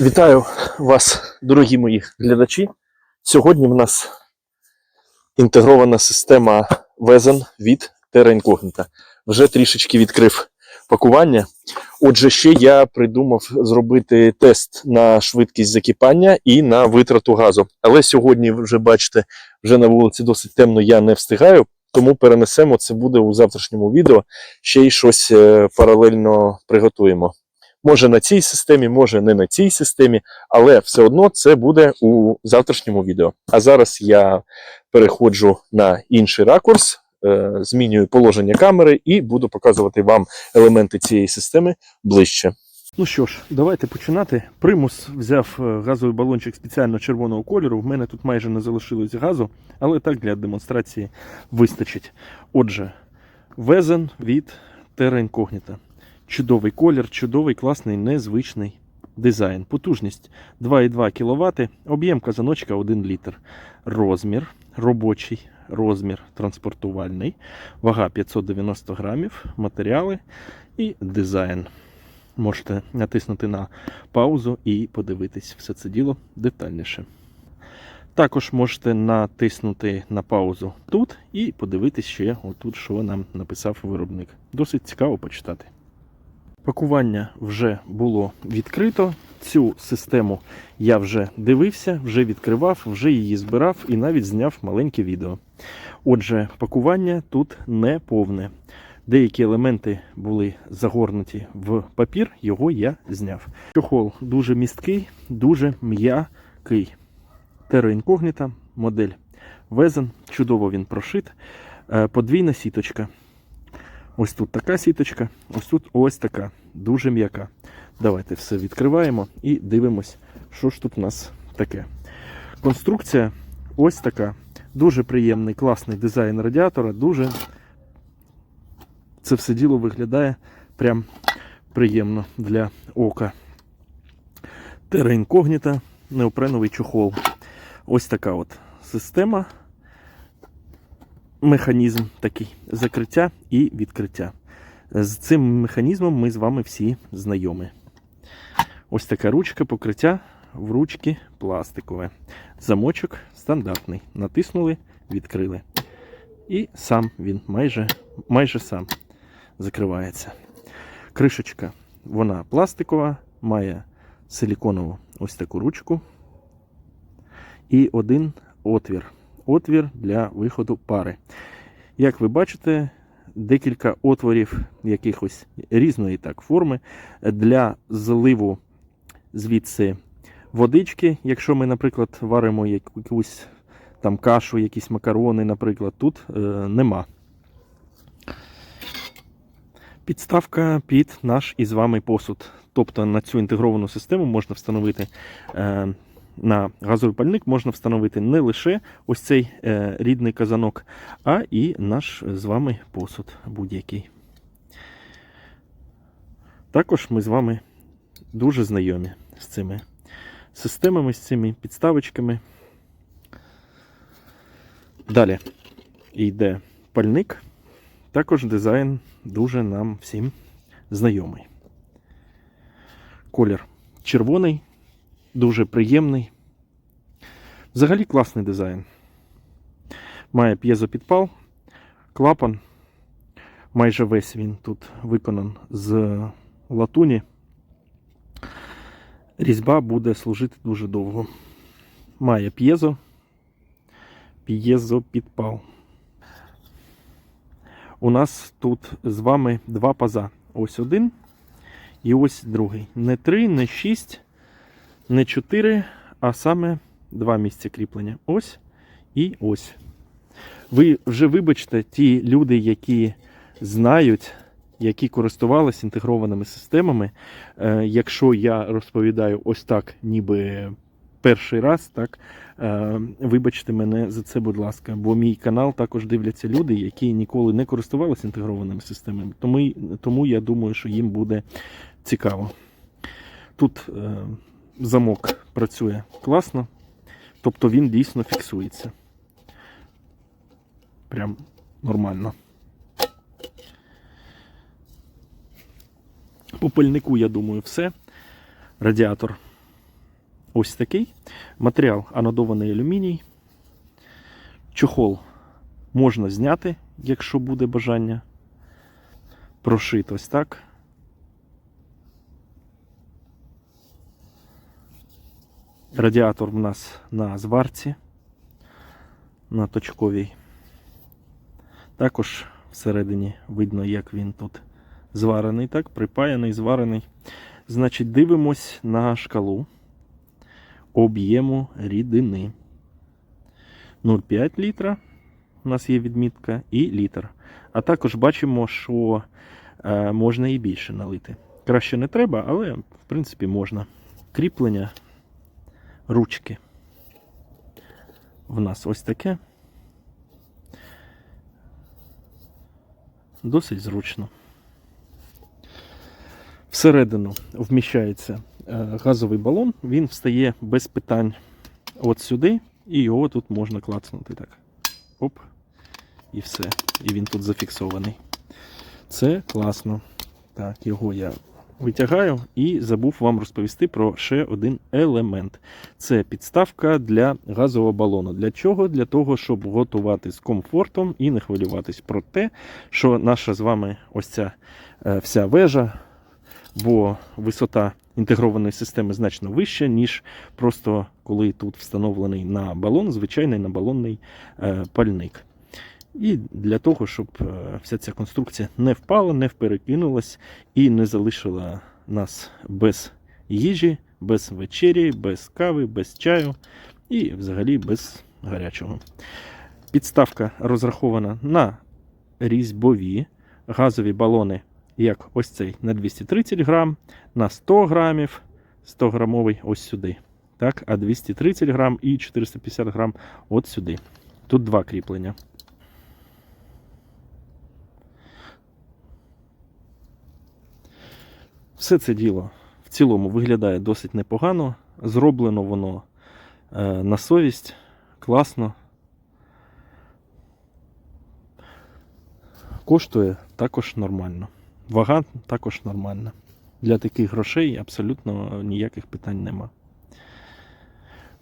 Вітаю вас, дорогі мої глядачі. Сьогодні в нас інтегрована система Везен від Terra Incognita. Вже трішечки відкрив пакування. Отже, ще я придумав зробити тест на швидкість закипання і на витрату газу. Але сьогодні, ви вже бачите, вже на вулиці досить темно, я не встигаю, тому перенесемо це буде у завтрашньому відео. Ще й щось е, паралельно приготуємо. Може на цій системі, може не на цій системі, але все одно це буде у завтрашньому відео. А зараз я переходжу на інший ракурс, е, змінюю положення камери і буду показувати вам елементи цієї системи ближче. Ну що ж, давайте починати. Примус взяв е, газовий балончик спеціально червоного кольору. В мене тут майже не залишилось газу, але так для демонстрації вистачить. Отже, везен від Terra Incognita. Чудовий колір, чудовий, класний, незвичний дизайн. Потужність 2,2 кВт, об'єм казаночка 1 літр. Розмір робочий, розмір транспортувальний, вага 590 грамів, матеріали і дизайн. Можете натиснути на паузу і подивитись все це діло детальніше. Також можете натиснути на паузу тут і подивитись ще отут, що нам написав виробник. Досить цікаво почитати. Пакування вже було відкрито. Цю систему я вже дивився, вже відкривав, вже її збирав і навіть зняв маленьке відео. Отже, пакування тут не повне. Деякі елементи були загорнуті в папір, його я зняв. Чохол дуже місткий, дуже м'який. Incognita, модель Везен, чудово він прошит. Е, Подвійна сіточка. Ось тут така сіточка, ось тут ось така, дуже м'яка. Давайте все відкриваємо і дивимось, що ж тут у нас таке. Конструкція ось така. Дуже приємний, класний дизайн радіатора. Дуже це все діло виглядає прям приємно для ока. Terra Incognita, неопреновий чохол. Ось така от система механізм такий закриття і відкриття. З цим механізмом ми з вами всі знайомі. Ось така ручка покриття в ручки пластикове. Замочок стандартний. Натиснули, відкрили. І сам він майже, майже сам закривається. Кришечка, вона пластикова, має силіконову ось таку ручку. І один отвір отвір для виходу пари. Як ви бачите, декілька отворів якихось різної так форми для зливу звідси водички. Якщо ми, наприклад, варимо якусь там кашу, якісь макарони, наприклад, тут е, нема. Підставка під наш із вами посуд. Тобто на цю інтегровану систему можна встановити е, на газовий пальник можна встановити не лише ось цей е, рідний казанок, а і наш з вами посуд будь-який. Також ми з вами дуже знайомі з цими системами, з цими підставочками. Далі йде пальник. Також дизайн дуже нам всім знайомий. Колір червоний дуже приємний. Взагалі класний дизайн. Має п'єзопідпал, клапан. Майже весь він тут виконан з латуні. Різьба буде служити дуже довго. Має п'єзо, п'єзопідпал. У нас тут з вами два паза. Ось один і ось другий. Не три, не шість, не 4, а саме два місця кріплення. Ось і ось. Ви вже вибачте, ті люди, які знають, які користувалися інтегрованими системами. Е, якщо я розповідаю ось так, ніби перший раз, так, е, вибачте мене за це, будь ласка, бо мій канал також дивляться люди, які ніколи не користувалися інтегрованими системами. Тому, тому я думаю, що їм буде цікаво. Тут. Замок працює класно, тобто він дійсно фіксується. Прям нормально. По пильнику, я думаю, все. Радіатор ось такий. Матеріал анодований алюміній. Чохол можна зняти, якщо буде бажання. Прошит ось так. Радіатор в нас на зварці, на точковій. Також всередині видно, як він тут зварений, так, припаяний, зварений. Значить, дивимось на шкалу об'єму рідини. 0,5 літра. У нас є відмітка, і літр. А також бачимо, що е, можна і більше налити. Краще не треба, але в принципі можна. Кріплення ручки. В нас ось таке. Досить зручно. Всередину вміщається е, газовий балон, він встає без питань от сюди, і його тут можна клацнути так. Оп. І все. І він тут зафіксований. Це класно. Так, його я витягаю і забув вам розповісти про ще один елемент. Це підставка для газового балону. Для чого? Для того, щоб готувати з комфортом і не хвилюватись про те, що наша з вами ось ця е, вся вежа, бо висота інтегрованої системи значно вища, ніж просто коли тут встановлений на балон, звичайний на балонний е, пальник. І для того, щоб е, вся ця конструкція не впала, не вперекинулась і не залишила нас без їжі, без вечері, без кави, без чаю і взагалі без гарячого. Підставка розрахована на різьбові газові балони, як ось цей на 230 грам, на 100 грамів, 100 грамовий ось сюди. Так, а 230 грам і 450 грам от сюди. Тут два кріплення. Все це діло в цілому виглядає досить непогано. Зроблено воно е, на совість, класно. Коштує також нормально. Вага також нормальна. Для таких грошей абсолютно ніяких питань нема.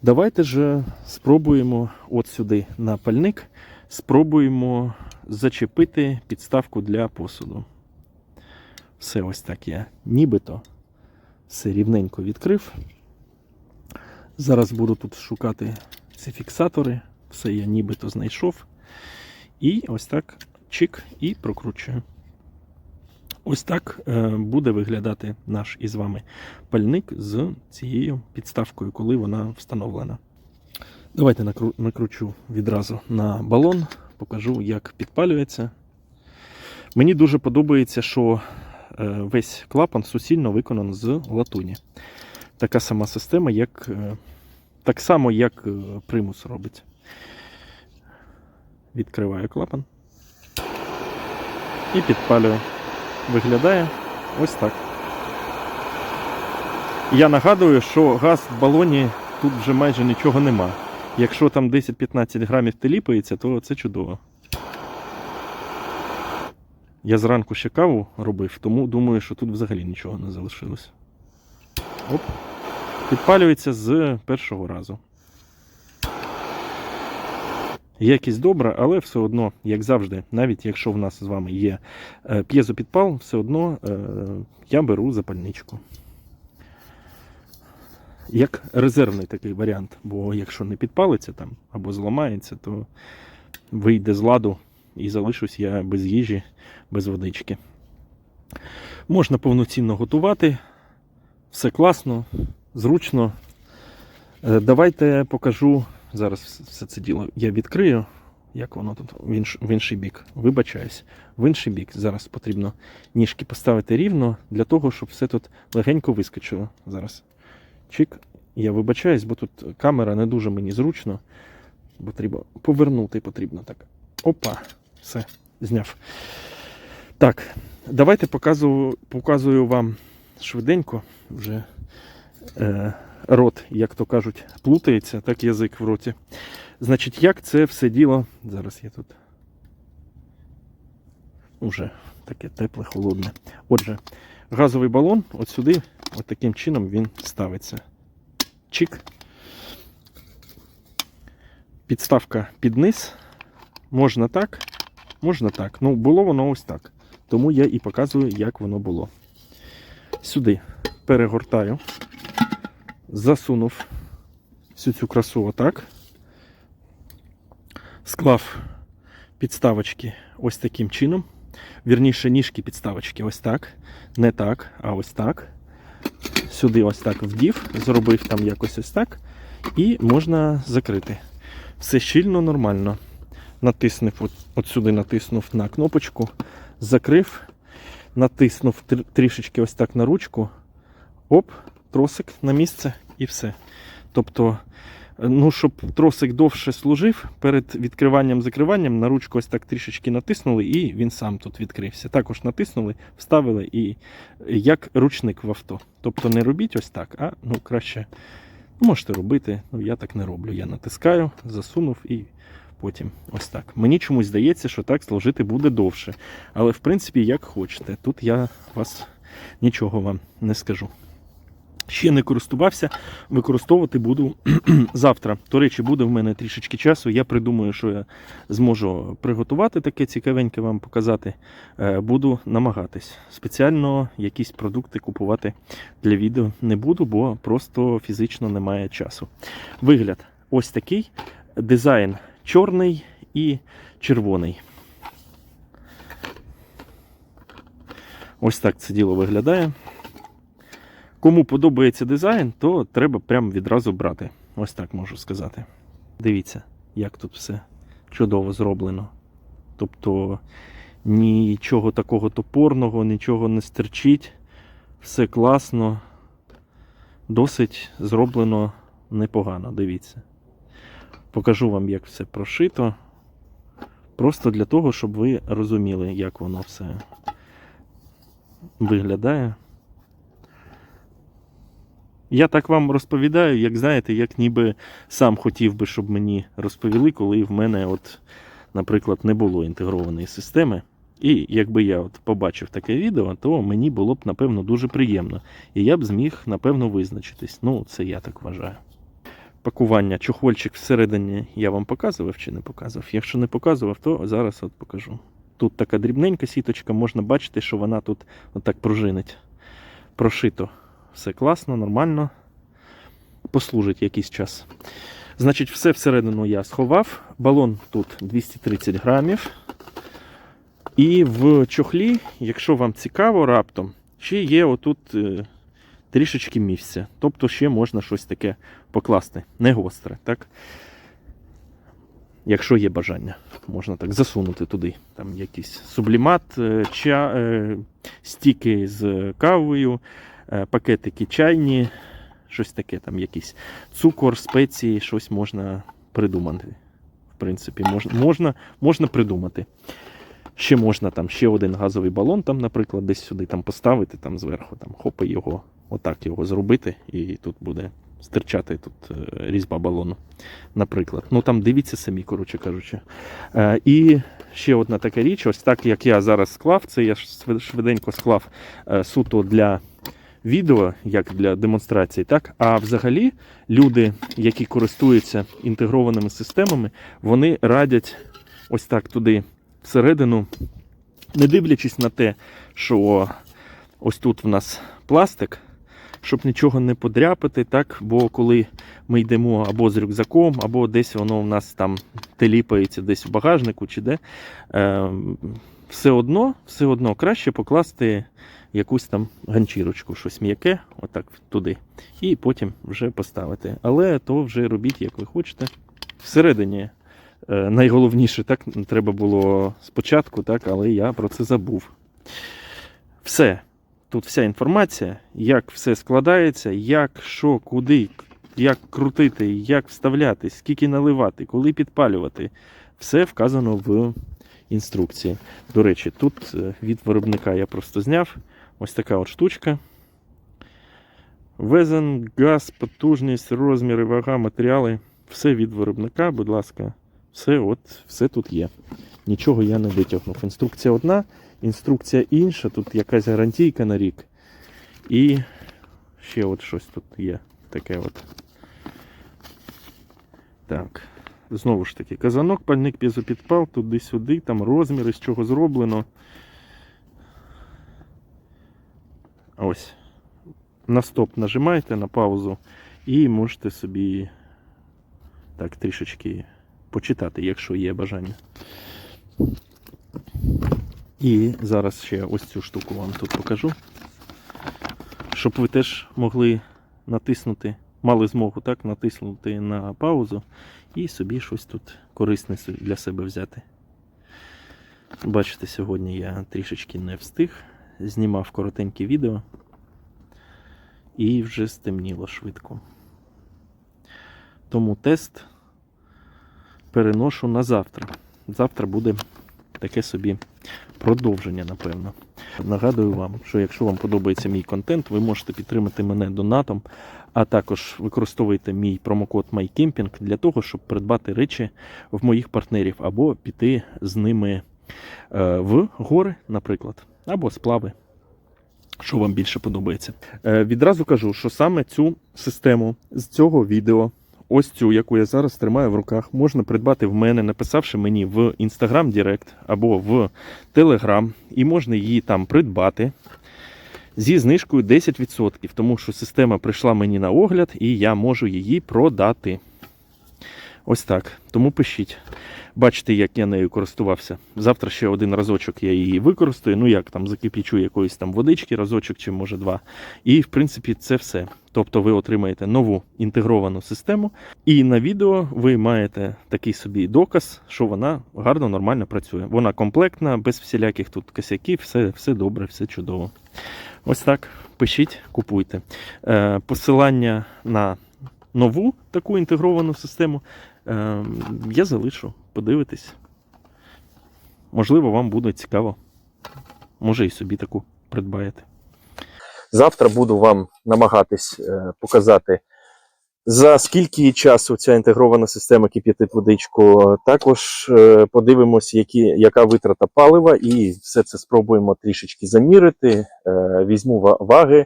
Давайте ж спробуємо от сюди на пальник, спробуємо зачепити підставку для посуду. Все ось так я нібито все рівненько відкрив. Зараз буду тут шукати ці фіксатори. Все я нібито знайшов. І ось так чик і прокручую. Ось так е, буде виглядати наш із вами пальник з цією підставкою, коли вона встановлена. Давайте накру- накручу відразу на балон, покажу, як підпалюється. Мені дуже подобається, що весь клапан суцільно виконаний з латуні. Така сама система, як, е, так само, як е, примус робить. Відкриваю клапан і підпалюю. Виглядає ось так. Я нагадую, що газ в балоні тут вже майже нічого нема. Якщо там 10-15 грамів теліпається, то це чудово. Я зранку ще каву робив, тому думаю, що тут взагалі нічого не залишилось. Оп. Підпалюється з першого разу. Якість добра, але все одно, як завжди, навіть якщо в нас з вами є е, п'єзопідпал, все одно е, я беру запальничку. Як резервний такий варіант, бо якщо не підпалиться там або зламається, то вийде з ладу і залишусь я без їжі, без водички. Можна повноцінно готувати, все класно, зручно. Е, Давайте покажу. Зараз все це діло я відкрию. Як воно тут в, інш, в інший бік. Вибачаюсь, в інший бік. Зараз потрібно ніжки поставити рівно для того, щоб все тут легенько вискочило. Зараз. Чик. Я вибачаюсь, бо тут камера не дуже мені зручно. Бо треба повернути потрібно так. Опа, все, зняв. Так, давайте показую, показую вам швиденько вже. Е, рот, як то кажуть, плутається, так язик в роті. Значить, як це все діло. Зараз я тут. Уже таке тепле, холодне. Отже, газовий балон от сюди, от таким чином він ставиться. Чик. Підставка під низ. Можна так, можна так. Ну, було воно ось так. Тому я і показую, як воно було. Сюди перегортаю, засунув всю цю красу отак. Склав підставочки ось таким чином. Вірніше, ніжки підставочки ось так. Не так, а ось так. Сюди ось так вдів, зробив там якось ось так. І можна закрити. Все щільно, нормально. Натиснув, от, сюди натиснув на кнопочку, закрив, натиснув тр- трішечки ось так на ручку. Оп, тросик на місце і все. Тобто, е, ну, щоб тросик довше служив, перед відкриванням закриванням на ручку ось так трішечки натиснули, і він сам тут відкрився. Також натиснули, вставили і як ручник в авто. Тобто не робіть ось так, а ну краще ну, можете робити. Ну я так не роблю. Я натискаю, засунув і потім ось так. Мені чомусь здається, що так служити буде довше. Але в принципі, як хочете. Тут я вас нічого вам не скажу. Ще не користувався, використовувати буду завтра. До речі, буде в мене трішечки часу. Я придумаю, що я зможу приготувати таке цікавеньке вам показати. Е, Буду намагатись. Спеціально якісь продукти купувати для відео не буду, бо просто фізично немає часу. Вигляд ось такий. Дизайн чорний і червоний. Ось так це діло виглядає. Кому подобається дизайн, то треба прямо відразу брати. Ось так можу сказати. Дивіться, як тут все чудово зроблено. Тобто нічого такого топорного, нічого не стерчить. Все класно. Досить зроблено непогано, дивіться. Покажу вам, як все прошито. Просто для того, щоб ви розуміли, як воно все виглядає. Я так вам розповідаю, як знаєте, як ніби сам хотів би, щоб мені розповіли, коли в мене, от, наприклад, не було інтегрованої системи. І якби я от побачив таке відео, то мені було б, напевно, дуже приємно. І я б зміг, напевно, визначитись. Ну, це я так вважаю. Пакування, чохольчик всередині я вам показував чи не показував. Якщо не показував, то зараз от покажу. Тут така дрібненька сіточка, можна бачити, що вона тут отак пружинить. Прошито все класно, нормально. Послужить якийсь час. Значить, все всередину я сховав. Балон тут 230 грамів. І в чохлі, якщо вам цікаво раптом, ще є отут е, трішечки місця. Тобто ще можна щось таке покласти. Не гостре, так? Якщо є бажання, можна так засунути туди. Там якийсь сублімат, е, ча, е, стіки з кавою, е, пакетики чайні, щось таке, там якийсь цукор, спеції, щось можна придумати. В принципі, можна, можна, можна придумати. Ще можна там ще один газовий балон, там, наприклад, десь сюди там поставити, там зверху, там хопа його, отак його зробити, і тут буде стирчати тут е, різьба балону, наприклад. Ну там дивіться самі, коротше кажучи. Е, і ще одна така річ, ось так як я зараз склав, це я швиденько склав е, суто для відео, як для демонстрації, так? А взагалі люди, які користуються інтегрованими системами, вони радять ось так туди всередину, не дивлячись на те, що ось тут в нас пластик, щоб нічого не подряпати, так? бо коли ми йдемо або з рюкзаком, або десь воно в нас там теліпається десь в багажнику чи де, е, все одно, все одно краще покласти якусь там ганчірочку, щось м'яке, отак туди, і потім вже поставити. Але то вже робіть, як ви хочете. Всередині е, найголовніше, так треба було спочатку, так, але я про це забув. Все. Тут вся інформація, як все складається, як, що, куди, як крутити, як вставляти, скільки наливати, коли підпалювати. Все вказано в інструкції. До речі, тут е, від виробника я просто зняв ось така от штучка. Везен, газ, потужність, розміри, вага, матеріали. Все від виробника, будь ласка, все, от, все тут є. Нічого я не витягнув. Інструкція одна, інструкція інша, тут якась гарантійка на рік. І ще от щось тут є таке от. Так. Знову ж таки, казанок, пальник п'єзопідпал, туди-сюди, там розміри, з чого зроблено. Ось. На стоп нажимаєте на паузу і можете собі так трішечки почитати, якщо є бажання. І зараз ще ось цю штуку вам тут покажу. Щоб ви теж могли натиснути, мали змогу так натиснути на паузу і собі щось тут корисне для себе взяти. Бачите, сьогодні я трішечки не встиг, знімав коротеньке відео і вже стемніло швидко. Тому тест переношу на завтра. Завтра буде таке собі продовження, напевно. Нагадую вам, що якщо вам подобається мій контент, ви можете підтримати мене донатом, а також використовуйте мій промокод MyCamping для того, щоб придбати речі в моїх партнерів або піти з ними е, в гори, наприклад, або сплави. Що вам більше подобається. Е, відразу кажу, що саме цю систему з цього відео, ось цю, яку я зараз тримаю в руках, можна придбати в мене, написавши мені в Instagram Direct або в Telegram, і можна її там придбати зі знижкою 10%, тому що система прийшла мені на огляд, і я можу її продати. Ось так. Тому пишіть. Бачите, як я нею користувався. Завтра ще один разочок я її використаю. Ну як там закипічу якоїсь там водички, разочок чи може два. І в принципі це все. Тобто ви отримаєте нову інтегровану систему, і на відео ви маєте такий собі доказ, що вона гарно, нормально працює. Вона комплектна, без всіляких тут косяків, все, все добре, все чудово. Ось так. Пишіть, купуйте. Е, посилання на нову таку інтегровану систему е, я залишу. Подивитись. Можливо, вам буде цікаво. Може, і собі таку придбаєте. Завтра буду вам намагатись е, показати, за скільки часу ця інтегрована система кип'ятить водичку. Також е, подивимось, які, яка витрата палива, і все це спробуємо трішечки замірити. Е, візьму ваги,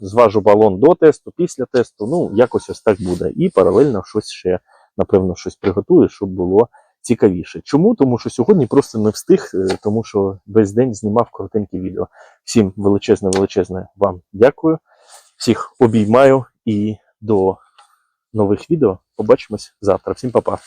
зважу балон до тесту, після тесту. Ну, якось ось так буде. І паралельно щось ще, напевно, щось приготую, щоб було цікавіше. Чому? Тому що сьогодні просто не встиг, е, тому що весь день знімав коротеньке відео. Всім величезне, величезне вам дякую. Всіх обіймаю і до нових відео. Побачимось завтра. Всім па-па.